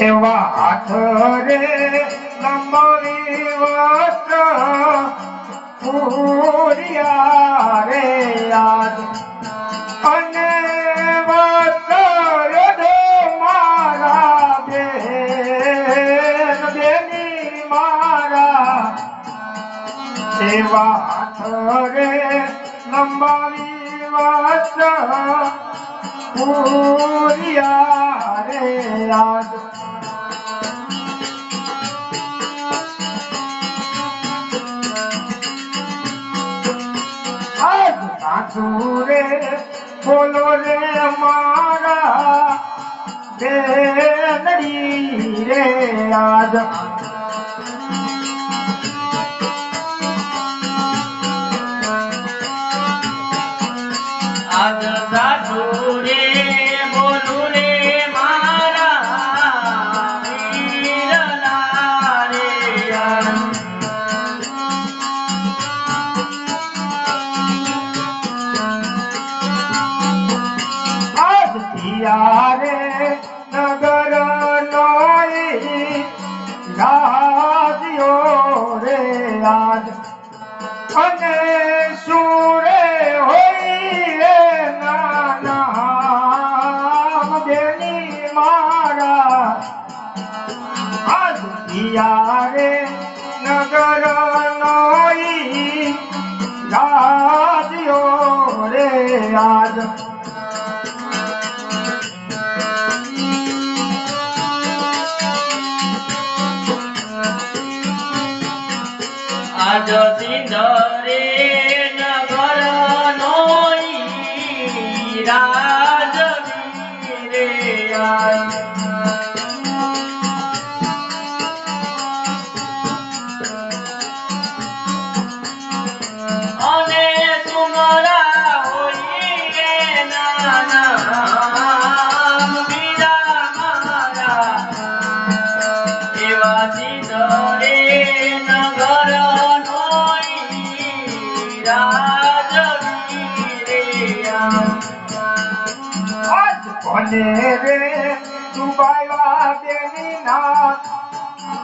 એવા હાથ રે લંબાવી વાત. પૂરિયા રે યાદ અને એવા હાથ રે લંબાવી વસ્ત્ર પૂર્યા રે સાસુ રે બોલો રે મારા બેનડી રે આજ આજ પિયારે નગર નોઈ રાજ્યો રે આજ. આજ સિંધરે નગર નોઈ રાજવી રે યાર કોને રે દુબાઈવા બેની ના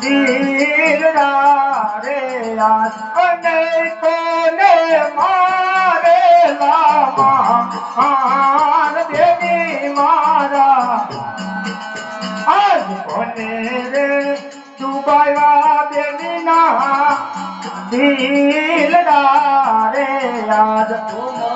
દિલડા રે આજ કોને કોને મારે લામા આન બેની મારા? આજ કોને રે દુબાઈવા બેની ના દિલડા રે યાદ તુમરે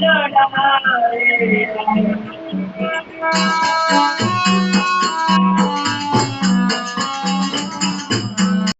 ના